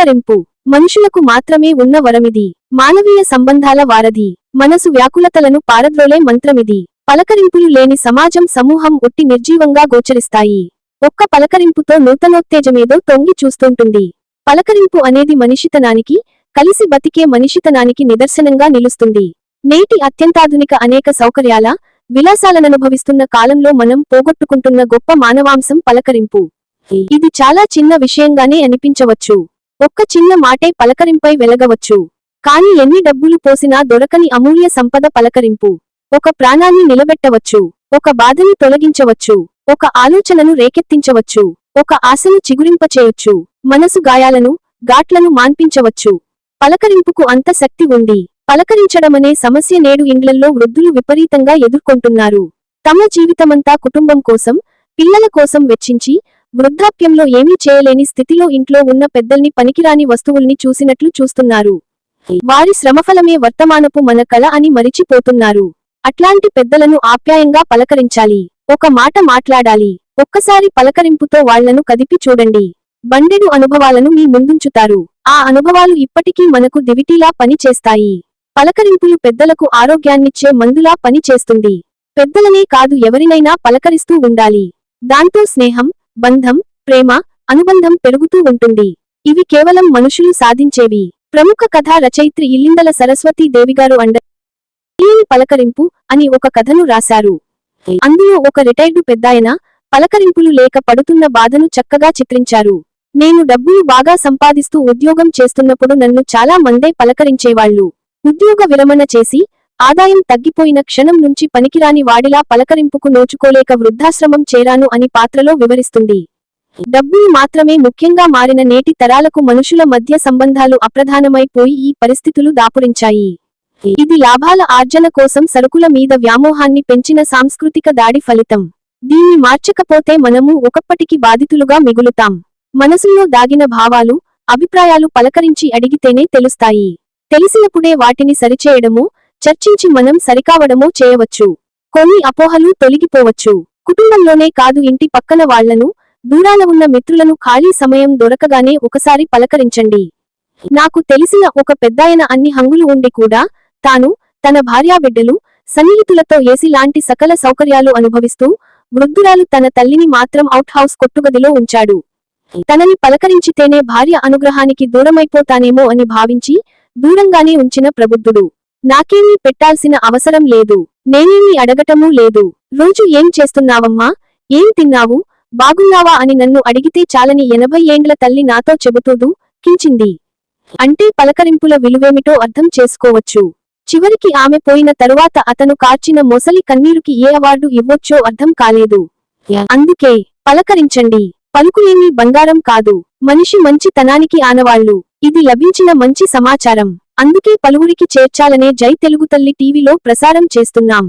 పలకరింపు మనుషులకు మాత్రమే ఉన్న వరమిది. మానవీయ సంబంధాల వారధి. మనసు వ్యాకులతలను పారద్రోలే మంత్రమిది. పలకరింపులు లేని సమాజం సమూహం ఒట్టి నిర్జీవంగా గోచరిస్తాయి. ఒక్క పలకరింపుతో నూతనోత్తేజమేదో తొంగి చూస్తుంటుంది. పలకరింపు అనేది మనిషితనానికి కలిసి బతికే మనిషితనానికి నిదర్శనంగా నిలుస్తుంది. నేటి అత్యంతాధునిక అనేక సౌకర్యాల విలాసాలననుభవిస్తున్న కాలంలో మనం పోగొట్టుకుంటున్న గొప్ప మానవాంశం పలకరింపు. ఇది చాలా చిన్న విషయంగానే అనిపించవచ్చు. ఒక్క చిన్న మాటే పలకరింపై వెలగవచ్చు. కాని ఎన్ని డబ్బులు పోసినా దొరకని అమూల్య సంపద పలకరింపు. ఒక ప్రాణాన్ని నిలబెట్టవచ్చు. ఒక బాధని తొలగించవచ్చు. ఒక ఆలోచనను రేకెత్తించవచ్చు. ఒక ఆశను చిగురింపచేయొచ్చు. మనసు గాయాలను ఘాట్లను మాన్పించవచ్చు. పలకరింపుకు అంత శక్తి ఉంది. పలకరించడమనే సమస్య నేడు ఇండ్లల్లో వృద్ధులు విపరీతంగా ఎదుర్కొంటున్నారు. తమ జీవితమంతా కుటుంబం కోసం పిల్లల కోసం వెచ్చించి వృద్ధాప్యంలో ఏమీ చేయలేని స్థితిలో ఇంట్లో ఉన్న పెద్దల్ని పనికిరాని వస్తువుల్ని చూసినట్లు చూస్తున్నారు. వారి శ్రమఫలమే వర్తమానపు మన కళ అని మరిచిపోతున్నారు. అట్లాంటి పెద్దలను ఆప్యాయంగా పలకరించాలి. ఒక మాట మాట్లాడాలి. ఒక్కసారి పలకరింపుతో వాళ్ళను కదిపి చూడండి. బండెడు అనుభవాలను మీ ముందుంచుతారు. ఆ అనుభవాలు ఇప్పటికీ మనకు దివిటీలా పని చేస్తాయి. పలకరింపులు పెద్దలకు ఆరోగ్యాన్నిచ్చే మందులా పని చేస్తుంది. పెద్దలనే కాదు ఎవరినైనా పలకరిస్తూ ఉండాలి. దాంతో స్నేహం బంధం ప్రేమ అనుబంధం పెరుగుతూ ఉంటుంది. ఇవి కేవలం మనుషులు సాధించేవి. ప్రముఖ కథా రచయిత్రి ఇల్లిందల సరస్వతీ దేవిగారు అండ పలకరింపు అని ఒక కథను రాశారు. అందులో ఒక రిటైర్డు పెద్దాయన పలకరింపులు లేక పడుతున్న బాధను చక్కగా చిత్రించారు. నేను డబ్బులు బాగా సంపాదిస్తూ ఉద్యోగం చేస్తున్నప్పుడు నన్ను చాలా మందే పలకరించేవాళ్ళు ఉద్యోగ విరమణ చేసి ఆదాయం తగ్గిపోయిన క్షణం నుంచి పనికిరాని వాడిలా పలకరింపుకు నోచుకోలేక వృద్ధాశ్రమం చేరాను అని పాత్రలో వివరిస్తుంది. డబ్బులు మాత్రమే ముఖ్యంగా మారిన నేటి తరాలకు మనుషుల మధ్య సంబంధాలు అప్రధానమైపోయి ఈ పరిస్థితులు దాపురించాయి. ఇది లాభాల ఆర్జన కోసం సరుకుల మీద వ్యామోహాన్ని పెంచిన సాంస్కృతిక దాడి ఫలితం. దీన్ని మార్చకపోతే మనము ఒకప్పటికి బాధితులుగా మిగులుతాం. మనసులో దాగిన భావాలు అభిప్రాయాలు పలకరించి అడిగితేనే తెలుస్తాయి. తెలిసినప్పుడే వాటిని సరిచేయడము చర్చించి మనం సరికావడమో చేయవచ్చు. కొన్ని అపోహలు తొలగిపోవచ్చు. కుటుంబంలోనే కాదు ఇంటి పక్కన వాళ్ళను దూరాల ఉన్న మిత్రులను ఖాళీ సమయం దొరకగానే ఒకసారి పలకరించండి. నాకు తెలిసిన ఒక పెద్దాయన అన్ని హంగులు ఉండి కూడా తాను తన భార్యాబిడ్డలు సన్నిహితులతో ఏసి లాంటి సకల సౌకర్యాలు అనుభవిస్తూ వృద్ధురాలు తన తల్లిని మాత్రం అవుట్ హౌస్ కొట్టుగదిలో ఉంచాడు. తనని పలకరించితేనే భార్య అనుగ్రహానికి దూరమైపోతానేమో అని భావించి దూరంగానే ఉంచిన ప్రబుద్ధుడు. నాకేమీ పెట్టాల్సిన అవసరం లేదు. నేనేమీ అడగటమూ లేదు. రోజు ఏం చేస్తున్నావమ్మా? ఏం తిన్నావు? బాగున్నావా అని నన్ను అడిగితే చాలని ఎనభై ఏండ్ల తల్లి నాతో చెబుతూదు కించింది. అంటే పలకరింపుల విలువేమిటో అర్థం చేసుకోవచ్చు. చివరికి ఆమె పోయిన తరువాత అతను కార్చిన మొసలి కన్నీరుకి ఏ అవార్డు ఇవ్వొచ్చో అర్థం కాలేదు. అందుకే పలకరించండి. పలుకులేమి బంగారం కాదు. మనిషి మంచి తనానికి ఆనవాళ్ళు ఇది లభించిన మంచి సమాచారం. అందుకే పలువురికి చేర్చాలనే జై తెలుగు తల్లి టీవీలో ప్రసారం చేస్తున్నాం.